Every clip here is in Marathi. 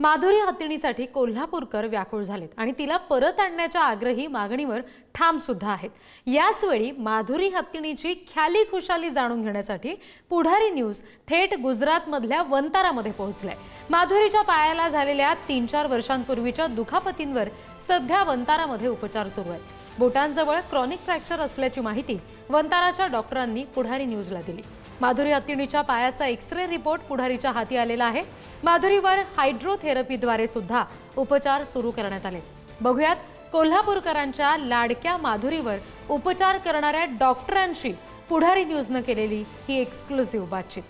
माधुरी हत्तीणीसाठी कोल्हापूरकर व्याकुळ झालेत आणि तिला परत आणण्याच्या आग्रही मागणीवर ठाम सुद्धा आहेत. याचवेळी माधुरी हत्तीणीची ख्याली खुशाली जाणून घेण्यासाठी पुढारी न्यूज थेट गुजरातमधल्या वंतारामध्ये पोहोचलाय. माधुरीच्या पायाला झालेल्या तीन चार वर्षांपूर्वीच्या दुखापतींवर सध्या वंतारामध्ये उपचार सुरू आहेत. बोटांजवळ क्रॉनिक फ्रॅक्चर असल्याची माहिती वंताराच्या डॉक्टरांनी पुढारी न्यूजला दिली. माधुरी अत्तिणीच्या पायाचा एक्स रे रिपोर्ट पुढारीच्या हाती आलेला आहे. माधुरीवर हायड्रोथेरपीद्वारे सुद्धा उपचार सुरू करण्यात आले. बघूयात कोल्हापूरकरांच्या लाडक्या माधुरीवर उपचार करणाऱ्या डॉक्टरांशी पुढारी न्यूजनं केलेली ही एक्सक्लुझिव्ह बातचीत.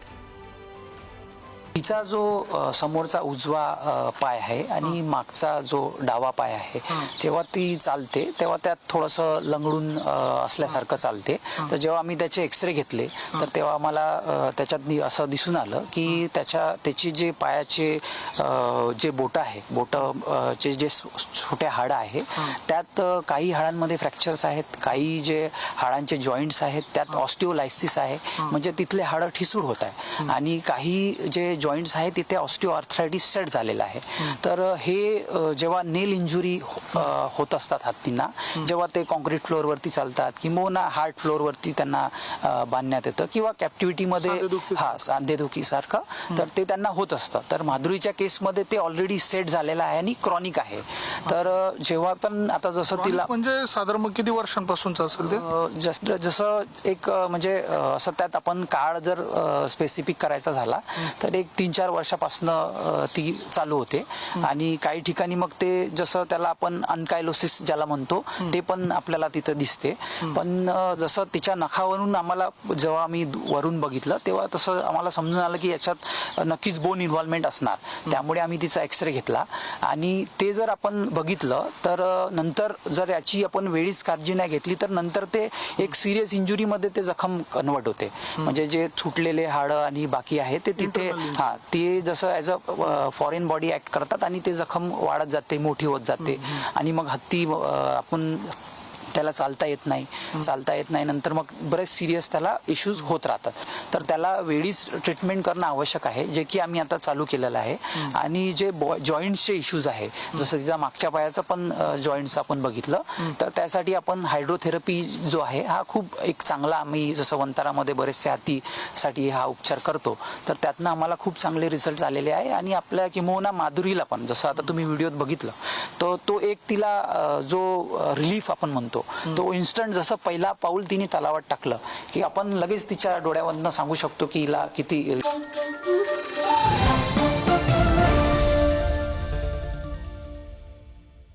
तिचा जो समोरचा उजवा पाय आहे आणि मागचा जो डावा पाय आहे जेव्हा ती चालते तेव्हा त्यात थोडंसं लंगडून असल्यासारखं चालते. तर जेव्हा आम्ही त्याचे एक्सरे घेतले तर तेव्हा मला अ, त्याच्यात असं दिसून आलं की त्याच्या त्याची जे पायाचे जे बोट आहे बोट चे जे स- छोटे हाडं आहे त्यात काही हाडांमध्ये फ्रॅक्चर्स आहेत काही जे हाडांचे जॉईंट्स आहेत त्यात ऑस्टिओलायसिस आहे. म्हणजे तिथले हाडं ठिसूळ होत आहे. आणि काही जे जॉईंट्स आहेत तिथे ऑस्टिओ आर्थरायटिस सेट झालेला आहे. तर हे जेव्हा नेल इंजुरी होत असतात हत्तींना जेव्हा ते कॉन्क्रीट फ्लोअरवरती चालतात किंवा हार्ड फ्लोअरवरती त्यांना बांधण्यात येतं किंवा कॅप्टिव्हिटीमध्ये हा सांधेदुखी सारखं तर ते त्यांना होत असतं. तर माधुरीच्या केसमध्ये ते ऑलरेडी सेट झालेलं आहे आणि क्रॉनिक आहे. तर जेव्हा पण आता जसं तिला म्हणजे साधारण किती वर्षांपासूनच असेल ते? जस एक म्हणजे असं त्यात आपण काळ जर स्पेसिफिक करायचा झाला तर एक तीन चार वर्षापासून ती चालू होते. आणि काही ठिकाणी मग ते जसं त्याला आपण अनकायलोसिस ज्याला म्हणतो ते पण आपल्याला तिथं दिसते. पण जसं तिच्या नखावरून आम्हाला जेव्हा आम्ही वरून बघितलं तेव्हा तसं आम्हाला समजून आलं की याच्यात नक्कीच बोन इन्व्हॉल्वमेंट असणार. त्यामुळे आम्ही तिचा एक्सरे घेतला. आणि ते जर आपण बघितलं तर नंतर जर याची आपण वेळीच काळजी नाही घेतली तर नंतर ते एक सिरियस इंजुरीमध्ये ते जखम कन्वर्ट होते. म्हणजे जे तुटलेले हाडं आणि बाकी आहे ते तिथे हा ते जसं as a foreign body act करतात आणि ते जखम वाढत जाते मोठी होत जाते. आणि मग हत्ती आपण त्याला चालता येत नाही. चालता येत नाही. नंतर मग बरेच सिरियस त्याला इश्यूज होत राहतात. तर त्याला वेळीच ट्रीटमेंट करणं आवश्यक आहे जे की आम्ही आता चालू केलेलं आहे. आणि जे जॉईंटचे इश्यूज आहे जसं तिचा मागच्या पायाचं पण जॉईंट्स आपण बघितलं तर त्यासाठी आपण हायड्रोथेरपी जो आहे हा खूप एक चांगला आम्ही जसं वंतारामध्ये बरेचसे हातीसाठी हा उपचार करतो तर त्यातनं आम्हाला खूप चांगले रिझल्ट आलेले आहे. आणि आपल्या किंबहुना माधुरीला पण जसं आता तुम्ही व्हिडिओत बघितलं तो तो एक तिला जो रिलीफ आपण म्हणतो तो इन्स्टंट जसं पहिला पाऊल तिने तलावात टाकलं की आपण लगेच तिच्या डोळ्यावरनं सांगू शकतो की हिला किती